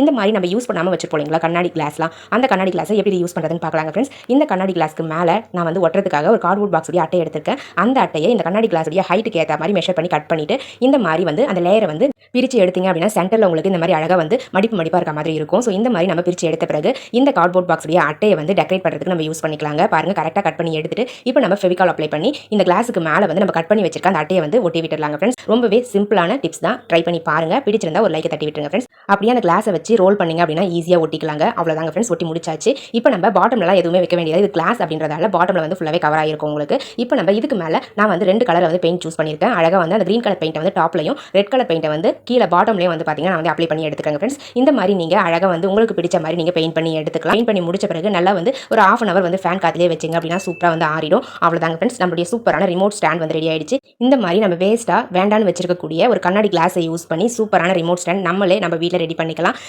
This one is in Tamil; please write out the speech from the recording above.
இந்த மாதிரி நம்ம யூஸ் பண்ணாமல் வச்சு இல்லைங்களா? கண்ணாடி கிளாஸ்லாம் அந்த கண்ணாடி கிளாஸை எப்படி யூஸ் பண்ணுறதுன்னு பார்க்கலாங்க ஃப்ரெண்ட்ஸ் இந்த கண்ணாடி கிளாஸ்க்கு மேலே நான் வந்து ஒட்டுறதுக்காக ஒரு கார்ட்போர்ட் பாக்ஸுடைய அட்டை எடுத்திருக்கேன். அந்த அட்டையை இந்த கண்ணாடி கிளாஸுடைய ஹைட்டுக்கு ஏற்ற மாதிரி மெஷர் பண்ணி கட் பண்ணிட்டு இந்த மாதிரி வந்து அந்த லேயரை வந்து பிரித்து எடுத்தீங்க அப்படின்னா சென்டரில் உங்களுக்கு இந்த மாதிரி அழகாக வந்து மடிப்பு மடிப்பாக இருக்க மாதிரி இருக்கும். ஸோ இந்த மாதிரி நம்ம பிரித்து எடுத்த பிறகு இந்த கார்ட்போர்ட் பாக்ஸுடைய அட்டையை வந்து டெக்கரேட் பண்ணுறதுக்கு நம்ம யூஸ் பண்ணிக்கலாங்க. பாருங்க கரெக்டாக கட் பண்ணி எடுத்துட்டு இப்போ நம்ம ஃபெவிகால் அப்ளை பண்ணி இந்த கிளாஸுக்கு மேலே வந்து நம்ம கட் பண்ணி வச்சிருக்க அந்த அட்டையை வந்து ஒட்டி விட்டுடலாங்க ஃப்ரெண்ட்ஸ் ரொம்பவே சிம்பிளான டிப்ஸ் தான். ட்ரை பண்ணி பாருங்க. பிடிச்சிருந்தா ஒரு லைக்கை தட்டி விட்டுருங்க ஃப்ரெண்ட்ஸ் அப்படியே அந்த கிளாஸை வச்சு ரோல் பண்ணிங்க அப்படின்னா ஈஸியாக ஒட்டிக்கலாங்க. அவ்வளோதாங்க ஃப்ரெண்ட்ஸ் ஒட்டி முடிச்சாச்சு. இப்போ நம்ம பாட்டம்லாம் எதுவுமே வைக்க வேண்டியது இது கிளாஸ் அப்படின்றதால பாட்டமில் வந்து ஃபுல்லாகவே கவர் ஆகிருக்கும் உங்களுக்கு. இப்போ நம்ம இதுக்கு மேலே நான் வந்து ரெண்டு கலர் வந்து பெயிண்ட் சூஸ் பண்ணியிருக்கேன். அழகாக வந்து அந்த க்ரீன் கலர் பெயிண்ட்டை வந்து டாப்லையும் ரெட் கலர் பெயிண்ட்டை வந்து கீழே பாட்டம்லேயும் வந்து பார்த்தீங்கன்னா நான் வந்து அப்ளை பண்ணி எடுத்துக்கங்க ஃப்ரெண்ட்ஸ் இந்த மாதிரி நீங்கள் அழகாக வந்து உங்களுக்கு பிடிச்ச மாதிரி நீங்கள் பெயிண்ட் பண்ணி எடுத்துக்கலாம். பெயிண்ட் பண்ணி முடிச்ச பிறகு நல்லா வந்து ஒரு ஆஃப் அன் அவர் வந்து ஃபேன் காத்திலே வச்சிங்க அப்படின்னா சூப்பராக வந்து ஆறிடும். அவ்வளோதாங்க ஃப்ரெண்ட்ஸ் நம்மளுடைய சூப்பரான ரிமோட் ஸ்டாண்ட் வந்து ரெடி ஆயிடுச்சு. இந்த மாதிரி நம்ம வேஸ்ட்டாக வேண்டான்னு வச்சிருக்கக்கூடிய ஒரு கண்ணாடி கிளாஸை யூஸ் பண்ணி சூப்பரான ரிமோட் ஸ்டாண்ட் நம்மளே நம்ம வீட்டில் ரெடி பண்ணிக்கலாம்.